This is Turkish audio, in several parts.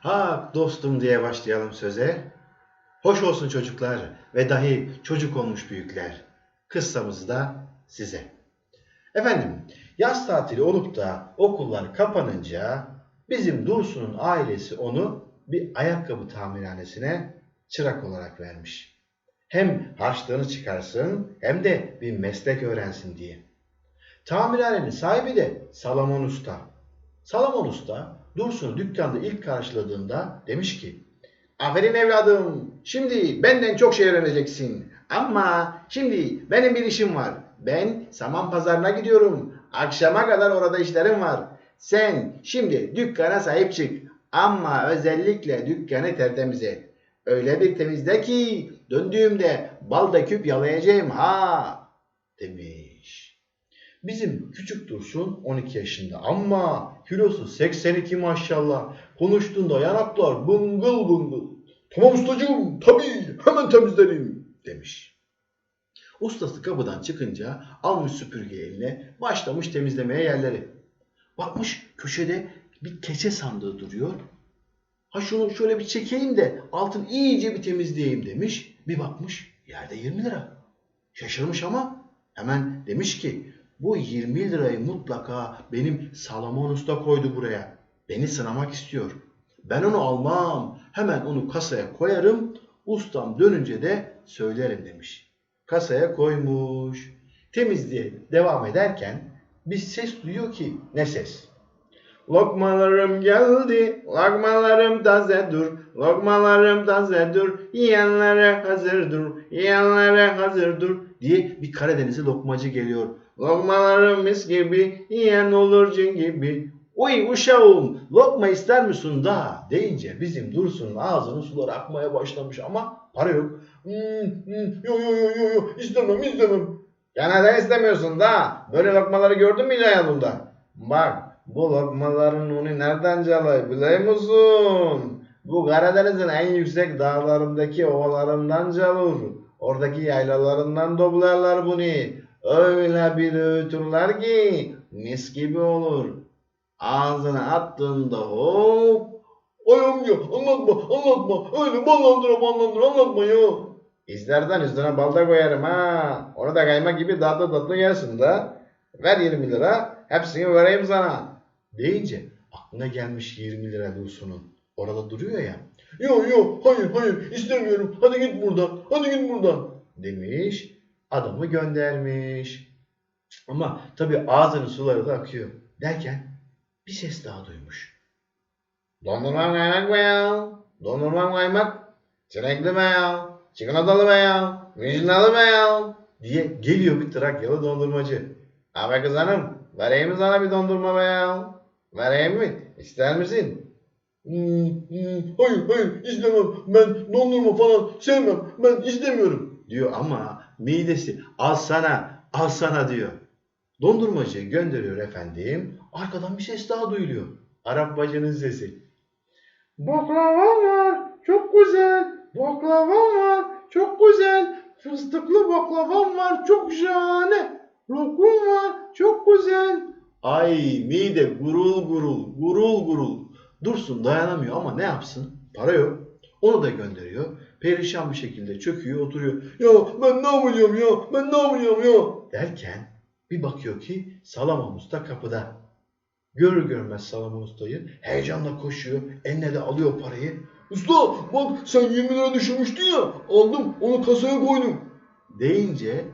Ha dostum diye başlayalım söze. Hoş olsun çocuklar ve dahi çocuk olmuş büyükler. Kıssamız da size. Efendim yaz tatili olup da okullar kapanınca bizim Dursun'un ailesi onu bir ayakkabı tamirhanesine çırak olarak vermiş. Hem harçlığını çıkarsın hem de bir meslek öğrensin diye. Tamirhanenin sahibi de Salomon Usta. Salomon Usta Dursun'u dükkanda ilk karşıladığında demiş ki Aferin evladım. Şimdi benden çok şey öğreneceksin. Ama şimdi benim bir işim var. Ben saman pazarına gidiyorum. Akşama kadar orada işlerim var. Sen şimdi dükkana sahip çık. Ama özellikle dükkanı tertemiz et. Öyle bir temizle ki döndüğümde balda küp yalayacağım ha demiş. Bizim küçük Dursun 12 yaşında ama kilosu 82 maşallah. Konuştuğunda yanaklar bıngıl bıngıl. Tamam ustacığım tabii hemen temizlerim demiş. Ustası kapıdan çıkınca almış süpürge eline başlamış temizlemeye yerleri. Bakmış köşede bir keçe sandığı duruyor. Ha şunu şöyle bir çekeyim de altın iyice bir temizleyeyim demiş. Bir bakmış yerde 20 lira. Şaşırmış ama hemen demiş ki bu 20 lirayı mutlaka benim Salomon Usta koydu buraya. Beni sınamak istiyor. Ben onu almam. Hemen onu kasaya koyarım. Ustam dönünce de söylerim demiş. Kasaya koymuş. Temizliğe devam ederken bir ses duyuyor ki ne ses? Lokmalarım geldi, lokmalarım taze dur, lokmalarım taze dur, yiyenlere hazır dur, yiyenlere hazır dur diye bir Karadenizli lokmacı geliyor. Lokmalarım mis gibi, yiyen olur cin gibi. Uy uşağım, lokma ister misin da deyince bizim Dursun'un ağzının suları akmaya başlamış ama para yok. Hmm, hmm, yo yo yo istemem istemem. Ya neden istemiyorsun da? Böyle lokmaları gördün mü hiç hayatında? Bak bu lokmaların unu nereden çalay biliyor? Bu Karadeniz'in en yüksek dağlarındaki ovalarından çalır. Oradaki yaylalarından toplarlar bunu. Öyle bir öğütürler ki mis gibi olur. Ağzına attığında hop. Ay amca anlatma anlatma. Öyle ballandıra ballandıra anlatma ya. İstersen üstüne balda koyarım ha. Onu da kaymak gibi tatlı tatlı yersin de. Ver 20 lira. Hepsini vereyim sana. Deyince aklına gelmiş 20 lira Dursun'un. Orada duruyor ya. Yok yok hayır hayır istemiyorum. Hadi git buradan. Hadi git buradan. Demiş. Adamı göndermiş. Ama tabii ağzının suları da akıyor. Derken bir ses daha duymuş. Dondurma kaymak be ya. Dondurma kaymak. Çilekli be ya. Çikolatalı be ya. Vijnalı be ya. Diye geliyor bir Trakyalı dondurmacı. Abi kız hanım vereyim mi sana bir dondurma be ya? Mi? İster misin? Hmm, hmm, hayır hayır istemem. Ben dondurma falan sevmem. Ben istemiyorum. Diyor ama midesi al sana al sana diyor. Dondurmacı gönderiyor efendim. Arkadan bir ses daha duyuluyor. Arap bacının sesi. Baklavam var. Çok güzel. Baklavam var. Çok güzel. Fıstıklı baklavam var. Çok şahane. Lokum var. Çok güzel. Ay mide gurul gurul. Gurul gurul. Dursun dayanamıyor ama ne yapsın? Para yok. Onu da gönderiyor. Perişan bir şekilde çöküyor oturuyor. Ya ben ne yapacağım ya? Ben ne yapacağım ya? Derken bir bakıyor ki Salamon Usta kapıda. Görür görmez Salamon Usta'yı heyecanla koşuyor. Eline de alıyor parayı. Usta bak sen 20 lira düşürmüştün ya aldım onu kasaya koydum. Deyince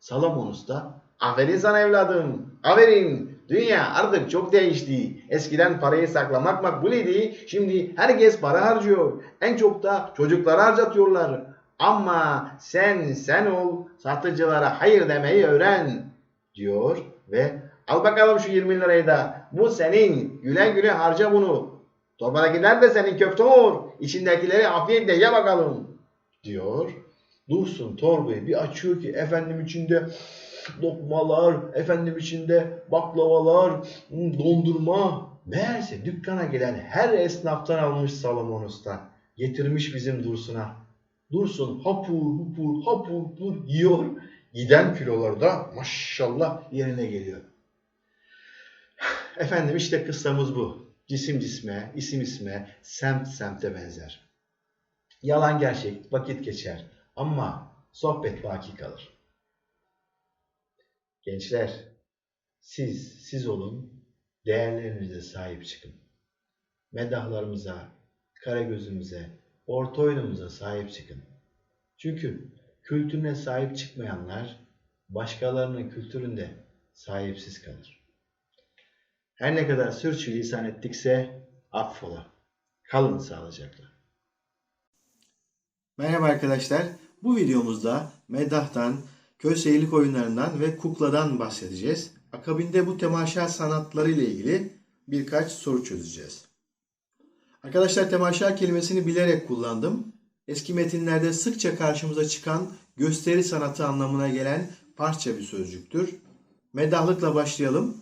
Salamon Usta aferin sana evladım aferin dünya artık çok değişti. Eskiden parayı saklamak makbuleydi şimdi herkes para harcıyor. En çok da çocuklara harcatıyorlar. Ama sen sen ol satıcılara hayır demeyi öğren diyor ve al bakalım şu 20 lirayı da bu senin güle güle harca bunu. Torbana gider de senin köfte olur. İçindekileri afiyetle ye bakalım diyor. Dursun torbayı bir açıyor ki efendim içinde lokmalar, efendim içinde baklavalar, hmm, dondurma. Meğerse dükkana gelen her esnaftan almış Salomon Usta. Getirmiş bizim Dursun'a. Dursun hapur hupur hapur hupur yiyor. Giden kilolar da maşallah yerine geliyor. Efendim işte kıssamız bu. Cisim cisme, isim isme, semt semte benzer. Yalan gerçek, vakit geçer ama sohbet baki kalır. Gençler, siz siz olun, değerlerinize sahip çıkın. Medahlarımıza, karagözümüze, orta oyunumuza sahip çıkın. Çünkü kültürüne sahip çıkmayanlar başkalarının kültüründe sahipsiz kalır. Her ne kadar sürçülisan ettikse affola. Kalın sağlıcakla. Merhaba arkadaşlar. Bu videomuzda Meddah'tan, köy seyirlik oyunlarından ve kukladan bahsedeceğiz. Akabinde bu temaşa sanatları ile ilgili birkaç soru çözeceğiz. Arkadaşlar temaşa kelimesini bilerek kullandım. Eski metinlerde sıkça karşımıza çıkan gösteri sanatı anlamına gelen parça bir sözcüktür. Medahlıkla başlayalım.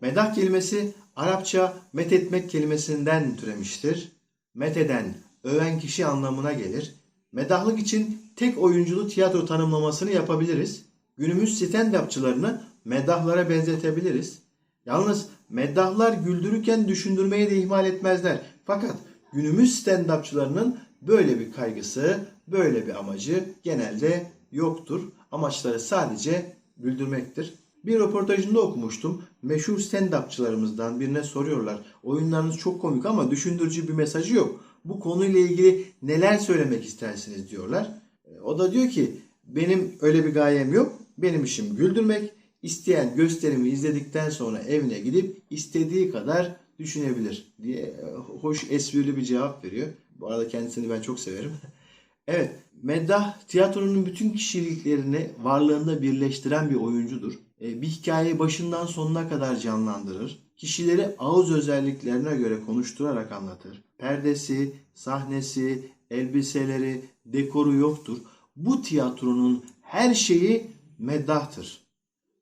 Medah kelimesi Arapça methetmek kelimesinden türemiştir. Metheden, öven kişi anlamına gelir. Medahlık için tek oyunculu tiyatro tanımlamasını yapabiliriz. Günümüz stand-upçılarını medahlara benzetebiliriz. Yalnız meddahlar güldürürken düşündürmeyi de ihmal etmezler. Fakat günümüz stand-upçılarının böyle bir kaygısı, böyle bir amacı genelde yoktur. Amaçları sadece güldürmektir. Bir röportajında okumuştum. Meşhur stand-upçılarımızdan birine soruyorlar. Oyunlarınız çok komik ama düşündürücü bir mesajı yok. Bu konuyla ilgili neler söylemek istersiniz diyorlar. E, O da diyor ki benim öyle bir gayem yok. Benim işim güldürmek. İsteyen gösterimi izledikten sonra evine gidip istediği kadar düşünebilir diye e, hoş esprili bir cevap veriyor. Bu arada kendisini ben çok severim. Evet, Meddah tiyatronun bütün kişiliklerini varlığında birleştiren bir oyuncudur. E, Bir hikayeyi başından sonuna kadar canlandırır. Kişileri ağız özelliklerine göre konuşturarak anlatır. Perdesi, sahnesi, elbiseleri, dekoru yoktur. Bu tiyatronun her şeyi meddahtır.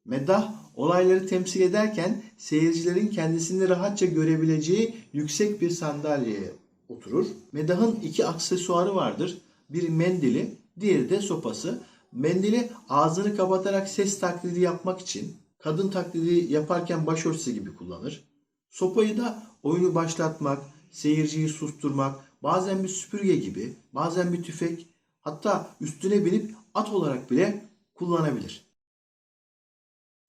Meddah olayları temsil ederken seyircilerin kendisini rahatça görebileceği yüksek bir sandalyeye oturur. Meddah'ın iki aksesuarı vardır. Bir mendili, diğeri de sopası. Mendili ağzını kapatarak ses taklidi yapmak için, kadın taklidi yaparken başörtüsü gibi kullanır. Sopayı da oyunu başlatmak, seyirciyi susturmak, bazen bir süpürge gibi, bazen bir tüfek, hatta üstüne binip at olarak bile kullanabilir.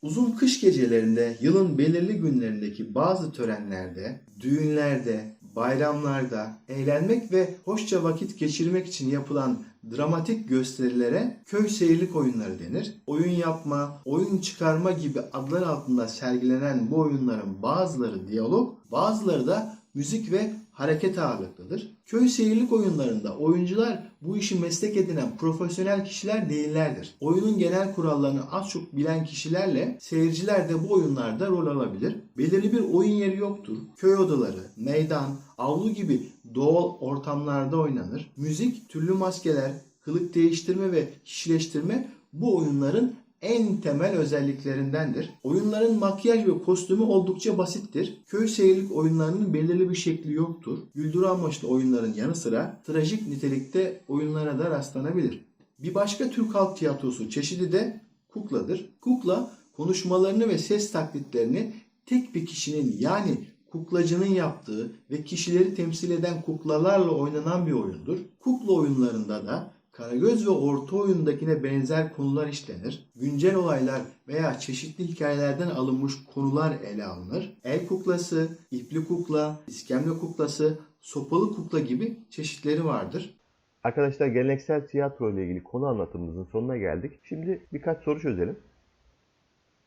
Uzun kış gecelerinde yılın belirli günlerindeki bazı törenlerde, düğünlerde, bayramlarda eğlenmek ve hoşça vakit geçirmek için yapılan dramatik gösterilere köy seyirlik oyunları denir. Oyun yapma, oyun çıkarma gibi adlar altında sergilenen bu oyunların bazıları diyalog, bazıları da müzik ve hareket ağırlıklıdır. Köy seyirlik oyunlarında oyuncular bu işi meslek edinen profesyonel kişiler değillerdir. Oyunun genel kurallarını az çok bilen kişilerle seyirciler de bu oyunlarda rol alabilir. Belirli bir oyun yeri yoktur. Köy odaları, meydan, avlu gibi doğal ortamlarda oynanır. Müzik, türlü maskeler, kılık değiştirme ve kişileştirme bu oyunların en temel özelliklerindendir. Oyunların makyaj ve kostümü oldukça basittir. Köy seyirlik oyunlarının belirli bir şekli yoktur. Güldürü amaçlı oyunların yanı sıra trajik nitelikte oyunlara da rastlanabilir. Bir başka Türk halk tiyatrosu çeşidi de kukladır. Kukla konuşmalarını ve ses taklitlerini tek bir kişinin yani kuklacının yaptığı ve kişileri temsil eden kuklalarla oynanan bir oyundur. Kukla oyunlarında da Karagöz ve orta oyundakine benzer konular işlenir. Güncel olaylar veya çeşitli hikayelerden alınmış konular ele alınır. El kuklası, ipli kukla, iskemle kuklası, sopalı kukla gibi çeşitleri vardır. Arkadaşlar geleneksel tiyatro ile ilgili konu anlatımımızın sonuna geldik. Şimdi birkaç soru çözelim.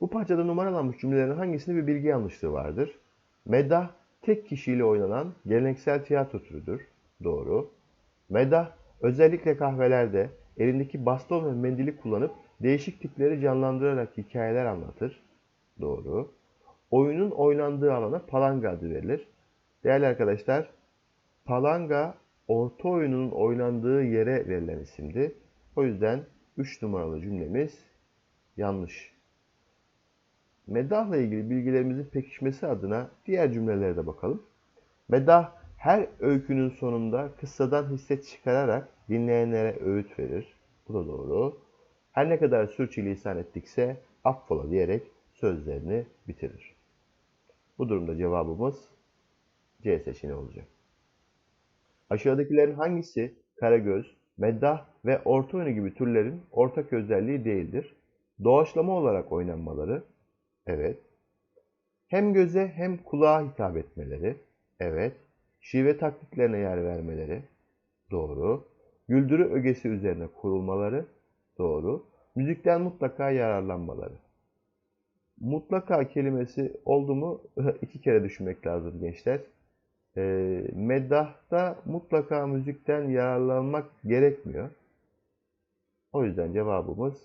Bu parçada numaralanmış cümlelerin hangisinde bir bilgi yanlışlığı vardır? Meddah tek kişiyle oynanan geleneksel tiyatro türüdür. Doğru. Meddah özellikle kahvelerde elindeki baston ve mendili kullanıp değişik tipleri canlandırarak hikayeler anlatır. Doğru. Oyunun oynandığı alana palanga adı verilir. Değerli arkadaşlar, palanga orta oyunun oynandığı yere verilen isimdi. O yüzden 3 numaralı cümlemiz yanlış. Meddahla ilgili bilgilerimizin pekişmesi adına diğer cümlelere de bakalım. Meddah Her öykünün sonunda kıssadan hisse çıkararak dinleyenlere öğüt verir. Bu da doğru. Her ne kadar sürçülisan ettikse affola diyerek sözlerini bitirir. Bu durumda cevabımız C seçeneği olacak. Aşağıdakilerin hangisi karagöz, meddah ve orta oyunu gibi türlerin ortak özelliği değildir? Doğaçlama olarak oynanmaları, evet. Hem göze hem kulağa hitap etmeleri, evet. Şive taklitlerine yer vermeleri, doğru. Güldürü ögesi üzerine kurulmaları, doğru. Müzikten mutlaka yararlanmaları. Mutlaka kelimesi oldu mu iki kere düşünmek lazım gençler. E, meddahta mutlaka müzikten yararlanmak gerekmiyor. O yüzden cevabımız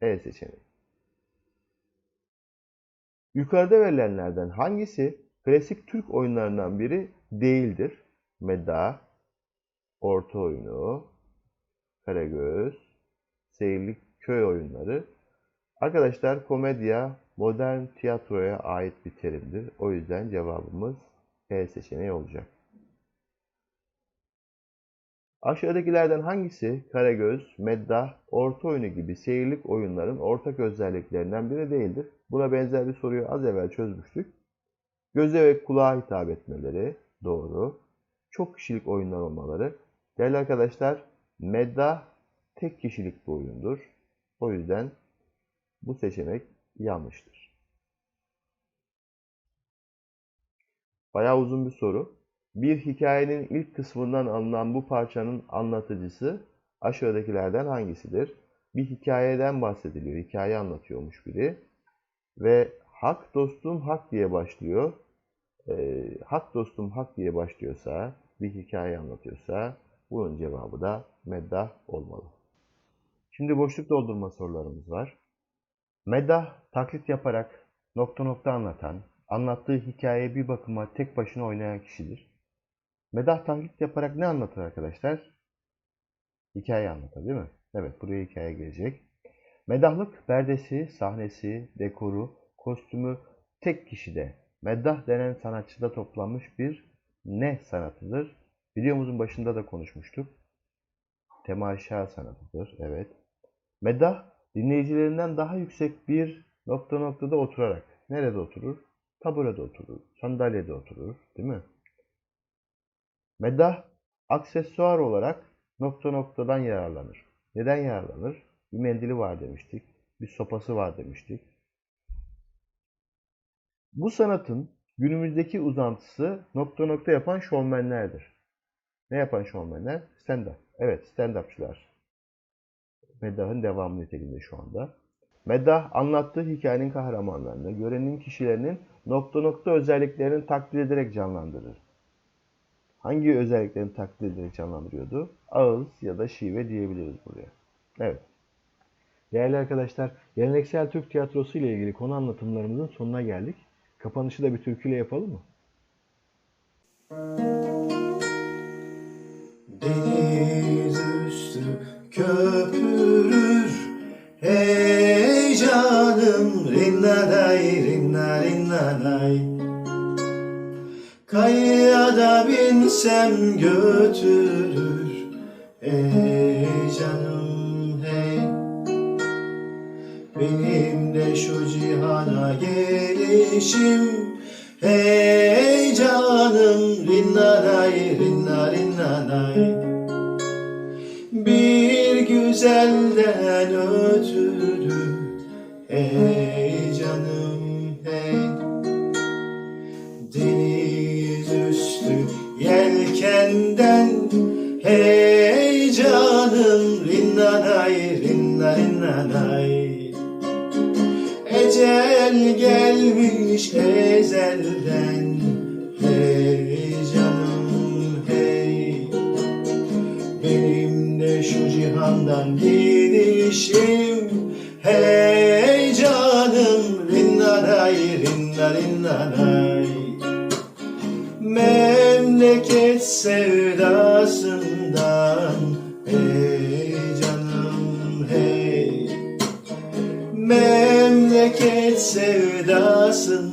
E seçeneği. Yukarıda verilenlerden hangisi klasik Türk oyunlarından biri değildir? Meddah, orta oyunu, Karagöz, seyirlik köy oyunları. Arkadaşlar komedya modern tiyatroya ait bir terimdir. O yüzden cevabımız E seçeneği olacak. Aşağıdakilerden hangisi Karagöz, Meddah, orta oyunu gibi seyirlik oyunların ortak özelliklerinden biri değildir? Buna benzer bir soruyu az evvel çözmüştük. Göze ve kulağa hitap etmeleri doğru. Çok kişilik oyunlar olmaları. Değerli arkadaşlar, Meddah tek kişilik bir oyundur. O yüzden bu seçenek yanlıştır. Bayağı uzun bir soru. Bir hikayenin ilk kısmından alınan bu parçanın anlatıcısı aşağıdakilerden hangisidir? Bir hikayeden bahsediliyor. Hikaye anlatıyormuş biri. Ve hak dostum hak diye başlıyor. Ee, hak dostum hak diye başlıyorsa, bir hikaye anlatıyorsa bunun cevabı da meddah olmalı. Şimdi boşluk doldurma sorularımız var. Meddah taklit yaparak nokta nokta anlatan, anlattığı hikayeyi bir bakıma tek başına oynayan kişidir. Medah taklit yaparak ne anlatır arkadaşlar? Hikaye anlatır değil mi? Evet buraya hikaye gelecek. Medahlık perdesi, sahnesi, dekoru, kostümü tek kişide, meddah denen sanatçıda toplanmış bir ne sanatıdır? Videomuzun başında da konuşmuştuk. Temaşa sanatıdır. Evet. Meddah dinleyicilerinden daha yüksek bir nokta noktada oturarak. Nerede oturur? Taburede oturur. Sandalyede oturur. Değil mi? Meddah aksesuar olarak nokta noktadan yararlanır. Neden yararlanır? Bir mendili var demiştik. Bir sopası var demiştik. Bu sanatın günümüzdeki uzantısı nokta nokta yapan şovmenlerdir. Ne yapan şovmenler? Stand-up. Evet, stand-upçılar. Meddah'ın devamı niteliğinde şu anda. Meddah anlattığı hikayenin kahramanlarını, görenin kişilerinin nokta nokta özelliklerini taklit ederek canlandırır. Hangi özelliklerini taklit ederek canlandırıyordu? Ağız ya da şive diyebiliriz buraya. Evet. Değerli arkadaşlar, geleneksel Türk tiyatrosu ile ilgili konu anlatımlarımızın sonuna geldik. Kapanışı da bir türküyle yapalım mı? Deniz üstü köpürür Ey canım rinnaday rinna rinnaday Kayaya binsem götürür Ey hey benim de şu cihana gelişim Hey canım rinnanay rinna rinnanay. Bir güzelden ötürü Hey canım hey. Deniz üstü yelkenden Hey canım rinnanay rinna rinnanay Ecel gelmiş ezelden. Hey canım hey. Benim de şu cihandan gidişim. Hey canım rinnanay rinna rinnanay Memleket sevdasından sevdasından